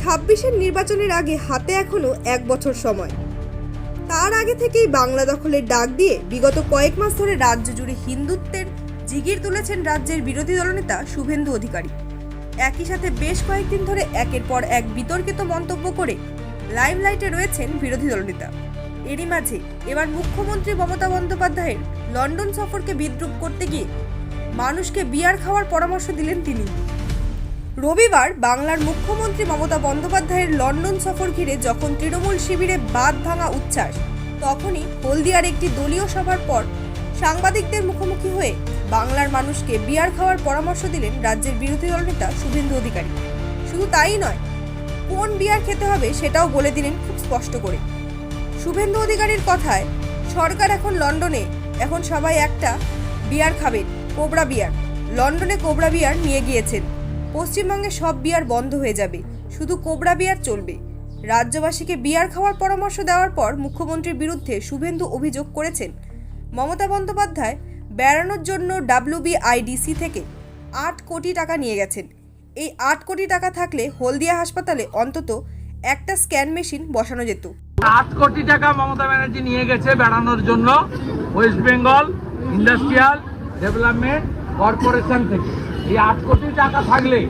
ছাব্বিশের নির্বাচনের আগে হাতে এখনও এক বছর সময়। তার আগে থেকেই বাংলা দখলের ডাক দিয়ে বিগত কয়েক মাস ধরে রাজ্য জুড়ে হিন্দুত্বের জিগির তুলেছেন রাজ্যের বিরোধী দলনেতা শুভেন্দু অধিকারী। একই সাথে বেশ কয়েকদিন ধরে একের পর এক বিতর্কিত মন্তব্য করে লাইমলাইটে রয়েছেন বিরোধী দলনেতা। এরই মাঝে এবার মুখ্যমন্ত্রী মমতা বন্দ্যোপাধ্যায়ের লন্ডন সফরকে বিদ্রুপ করতে গিয়ে মানুষকে বিয়ার খাওয়ার পরামর্শ দিলেন তিনি। রবিবার বাংলার মুখ্যমন্ত্রী মমতা বন্দ্যোপাধ্যায়ের লন্ডন সফর ঘিরে যখন তৃণমূল শিবিরে বাদ ভাঙা উচ্ছ্বাস, তখনই হলদিয়ার একটি দলীয় সভার পর সাংবাদিকদের মুখোমুখি হয়ে বাংলার মানুষকে বিয়ার খাওয়ার পরামর্শ দিলেন রাজ্যের বিরোধী দলনেতা শুভেন্দু অধিকারী। শুধু তাই নয়, কোন বিয়ার খেতে হবে সেটাও বলে দিলেন খুব স্পষ্ট করে। শুভেন্দু অধিকারীর কথায়, সরকার এখন লন্ডনে, এখন সবাই একটা বিয়ার খাবেন, কোবরা বিয়ার। লন্ডনে কোবরা বিয়ার নিয়ে গিয়েছেন। পশ্চিমবঙ্গে সব বিয়ার বন্ধ হয়ে যাবে। শুধু কোবরা বিয়ার চলবে। রাজ্যবাসীকে বিয়ার খাওয়ার পরামর্শ দেওয়ার পর মুখ্যমন্ত্রীর বিরুদ্ধে শুভেন্দু অভিযোগ করেছেন। মমতা বন্দ্যোপাধ্যায় বেড়ানোর জন্য ডাব্লিউবিআইডিসি থেকে আট কোটি টাকা নিয়ে গেছেন। এই আট কোটি টাকা থাকলে হলদিয়া হাসপাতালে অন্তত একটা স্ক্যান মেশিন বসানো যেত। আট কোটি টাকা মমতা ব্যানার্জি নিয়ে গেছে বেড়ানোর জন্য। West Bengal, industrial development corporation থেকে। এই আট কোটি টাকা থাকলে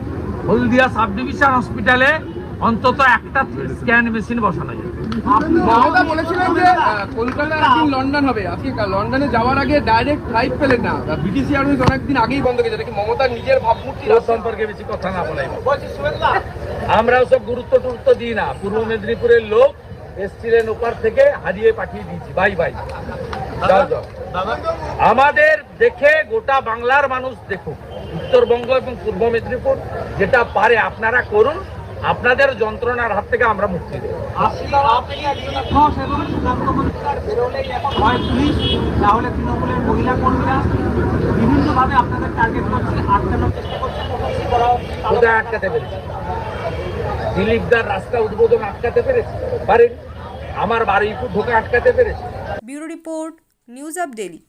হলদিয়া সাব ডিভিশন হসপিটালে অন্তত একটা স্ক্যান মেশিন বসানো যায় মমতা বলেছিলেন যে আহ, কলকাতা একদিন লন্ডন হবে আজকে লন্ডনে যাওয়ার আগে ডাইরেক্ট ফ্লাইট পেলেন না। এয়ারওয়েজ অনেকদিন আগেই বন্ধ কি মমতার নিজের ভাবমূর্তি? সম্পর্কে বেশি কথা না বলাই আমরা ওসব গুরুত্ব টুরুত্ব দিই না। পূর্ব মেদিনীপুরের লোক এসছিলেন ওপার থেকে হারিয়ে পাঠিয়ে দিয়েছি। Bye bye. আমাদের দেখে গোটা বাংলার মানুষ দেখুক। উত্তরবঙ্গ এবং পূর্ব মেদিনীপুর যেটা পারে আপনারা করুন। আপনাদের যন্ত্রণার হাত থেকে আমরা মুক্তি দেব। কোথায় আটকাতে পেরেছি? দিলীপদার রাস্তা উদ্বোধন আটকাতে পেরেছি? পারেন আমার বাড়ি ঢোকা আটকাতে পেরেছি? Bureau report news up daily